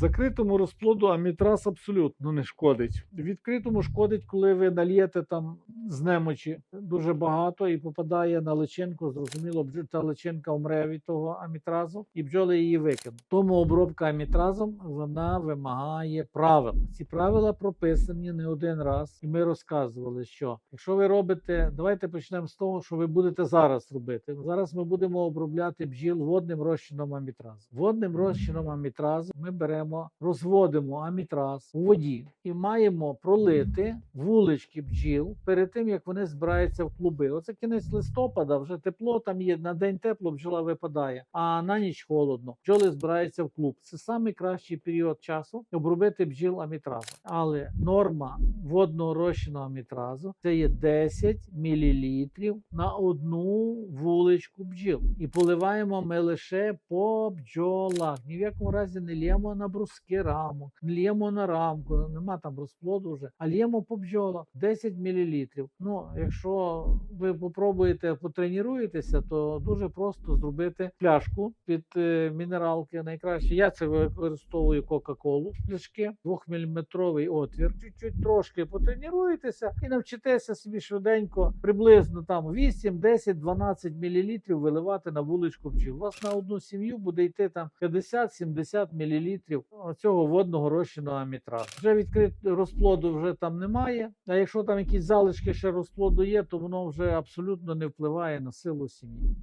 Закритому розплоду амітраз абсолютно не шкодить. Відкритому шкодить, коли ви нальєте там з немочі дуже багато і попадає на личинку. Зрозуміло, та личинка умре від того амітразу, і бджоли її викинуть. Тому обробка амітразом вона вимагає правил. Ці правила прописані не один раз, і ми розказували, що якщо ви робите, давайте почнемо з того, що ви будете зараз робити. Зараз ми будемо обробляти бджіл водним розчином амітразу. Водним розчином амітразу ми беремо, розводимо амітраз у воді і маємо пролити вулички бджіл перед тим, як вони збираються в клуби. Оце кінець листопада, вже тепло там є. На день тепло бджола випадає, а на ніч холодно. Бджоли збираються в клуб. Це найкращий період часу обробити бджіл амітразом. Але норма водного розчину амітразу це є 10 мл на одну вуличку бджіл. І поливаємо ми лише по бджолах. Ні в якому разі не лємо на бруски рамок, не лємо на рамку, нема там розплоду вже, а лємо по бджолах 10 мл. Ну, якщо ви попробуєте потренуєтеся, то дуже просто зробити пляшку під е, мінералки. Найкраще я це використовую Кока-Колу пляшки, 2-мм отвір. Чуть-чуть трошки потренуєтеся і навчитеся собі швиденько, приблизно там 8, 10, 12 мл виливати на вуличку бджіл. У вас на одну сім'ю буде йти там 50-70 мл цього водного розчину амітразу. Вже відкрит розплоду вже там немає. А якщо там якісь залишки ще розплоду є, то воно вже абсолютно не впливає на силу сім'ї.